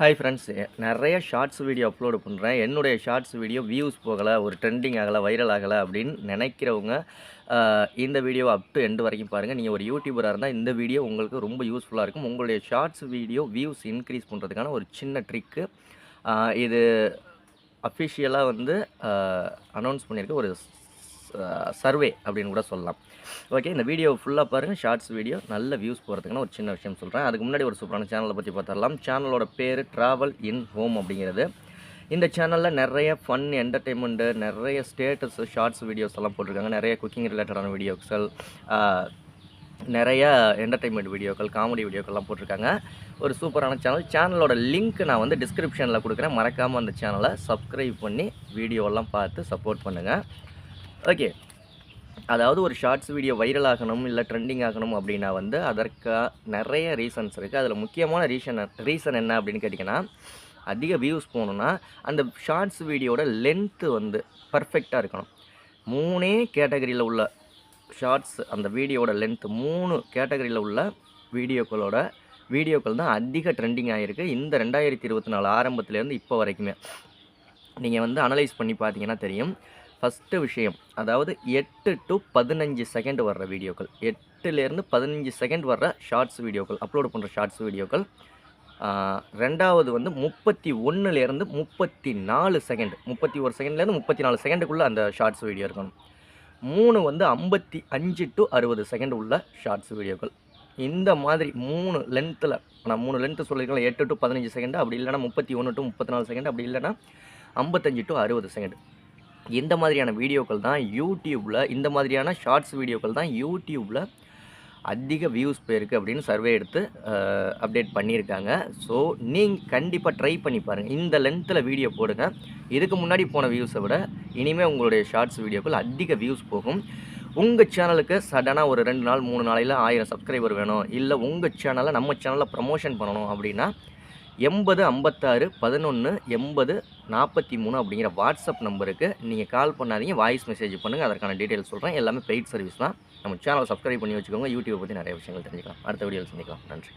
Hi friends நிறைய shorts video upload பண்ணுறேன் என்னுடைய ஷார்ட்ஸ் வீடியோ வியூஸ் போகலை ஒரு ட்ரெண்டிங் ஆகலை வைரல் ஆகலை அப்படின்னு நினைக்கிறவங்க இந்த வீடியோ அப் டு எண்டு வரைக்கும் பாருங்கள் நீங்கள் ஒரு யூடியூபராக இருந்தால் இந்த வீடியோ உங்களுக்கு ரொம்ப யூஸ்ஃபுல்லாக இருக்கும். உங்களுடைய ஷார்ட்ஸ் வீடியோ வியூஸ் இன்க்ரீஸ் பண்ணுறதுக்கான ஒரு சின்ன ட்ரிக்கு இது அஃபிஷியலாக வந்து அனௌன்ஸ் பண்ணியிருக்க ஒரு சர்வே அப்படின்னு கூட சொல்லலாம். ஓகே இந்த வீடியோ ஃபுல்லாக பாருங்கள் ஷார்ட்ஸ் வீடியோ நல்ல வியூஸ் போகிறதுக்குன்னு ஒரு சின்ன விஷயம் சொல்கிறேன் அதுக்கு முன்னாடி ஒரு சூப்பரான சேனலை பற்றி பார்த்துடலாம். சேனலோட பேர் ட்ராவல் இன் ஹோம் அப்படிங்கிறது. இந்த சேனலில் நிறைய ஃபன் என்டர்டெயின்மெண்ட்டு நிறைய ஸ்டேட்டஸ் ஷார்ட்ஸ் வீடியோஸ் எல்லாம் போட்டிருக்காங்க. நிறைய குக்கிங் ரிலேட்டடான வீடியோக்கள் நிறைய என்டர்டெயின்மெண்ட் வீடியோக்கள் காமெடி வீடியோக்கள்லாம் போட்டிருக்காங்க. ஒரு சூப்பரான சேனல் சேனலோட லிங்க் நான் வந்து டிஸ்கிரிப்ஷனில் கொடுக்குறேன். மறக்காமல் அந்த சேனலை சப்ஸ்கிரைப் பண்ணி வீடியோலாம் பார்த்து சப்போர்ட் பண்ணுங்கள் ஓகே அதாவது ஒரு ஷார்ட்ஸ் வீடியோ வைரல் ஆகணும் இல்லை ட்ரெண்டிங் ஆகணும் அப்படின்னா வந்து அதற்கு நிறைய ரீசன்ஸ் இருக்குது அதில் முக்கியமான ரீசன் ரீசன் என்ன அப்படின்னு கேட்டிங்கன்னா அதிக வியூஸ் போகணுன்னா அந்த ஷார்ட்ஸ் வீடியோட லென்த்து வந்து பர்ஃபெக்டாக இருக்கணும். மூணே கேட்டகரியில் உள்ள ஷார்ட்ஸ் அந்த வீடியோட லென்த்து மூணு கேட்டகரியில் உள்ள வீடியோக்களோட வீடியோக்கள் தான் அதிக ட்ரெண்டிங் ஆகிருக்கு இந்த ரெண்டாயிரத்தி இருபத்தி நாலு ஆரம்பத்துலேருந்து இப்போ வரைக்குமே. நீங்கள் வந்து அனலைஸ் பண்ணி பார்த்தீங்கன்னா தெரியும். ஃபஸ்ட்டு விஷயம் அதாவது எட்டு டு பதினஞ்சு செகண்ட் வர்ற வீடியோக்கள். எட்டுலேருந்து பதினஞ்சு செகண்ட் வர்ற ஷார்ட்ஸ் வீடியோக்கள் அப்லோட் பண்ணுற ஷார்ட்ஸ் வீடியோக்கள். ரெண்டாவது வந்து முப்பத்தி ஒன்றுலேருந்து முப்பத்தி நாலு செகண்ட் முப்பத்தி ஒரு செகண்ட்லேருந்து முப்பத்தி நாலு செகண்டுக்குள்ளே அந்த ஷார்ட்ஸ் வீடியோ இருக்கணும். மூணு வந்து ஐம்பத்தி அஞ்சு டு அறுபது செகண்ட் உள்ள ஷார்ட்ஸ் வீடியோக்கள். இந்த மாதிரி மூணு லென்த்தில் நான் மூணு லென்த்து சொல்லியிருக்கேன் எட்டு டு பதினஞ்சு செகண்ட் அப்படி இல்லைன்னா முப்பத்தி ஒன்று டு முப்பத்தி நாலு செகண்ட் அப்படி இல்லைன்னா ஐம்பத்தஞ்சு டு அறுபது செகண்ட் இந்த மாதிரியான வீடியோக்கள் தான் யூடியூப்பில் இந்த மாதிரியான ஷார்ட்ஸ் வீடியோக்கள் தான் யூடியூப்பில் அதிக வியூஸ் போயிருக்கு அப்படின்னு சர்வே எடுத்து அப்டேட் பண்ணியிருக்காங்க. ஸோ நீங்கள் கண்டிப்பாக ட்ரை பண்ணி பாருங்கள் இந்த லென்த்தில் வீடியோ போடுங்க. இதுக்கு முன்னாடி போன வியூஸை விட இனிமேல் உங்களுடைய ஷார்ட்ஸ் வீடியோக்கள் அதிக வியூஸ் போகும். உங்கள் சேனலுக்கு சடனாக ஒரு ரெண்டு நாள் மூணு நாளையில் ஆயிரம் சப்ஸ்கிரைபர் வேணும். இல்லை உங்கள் சேனலை நம்ம சேனலில் ப்ரமோஷன் பண்ணணும் அப்படின்னா எண்பது ஐம்பத்தாறு பதினொன்று எண்பது நாற்பத்தி மூணு அப்படிங்கிற வாட்ஸ்அப் நம்பருக்கு நீங்கள் கால் பண்ணாதீங்க வாய்ஸ் மெசேஜ் பண்ணுங்கள் அதற்கான டீட்டெயில்ஸ் சொல்கிறேன் எல்லாமே பெய்ட் சர்வீஸ் தான். நம்ம சேனலை சப்ஸ்கிரைப் பண்ணி வச்சுக்கோங்க. யூடியூப் பற்றி நிறைய விஷயங்கள் தெரிஞ்சுக்கலாம். அடுத்த வீடியோவில் சந்திக்கலாம். நன்றி.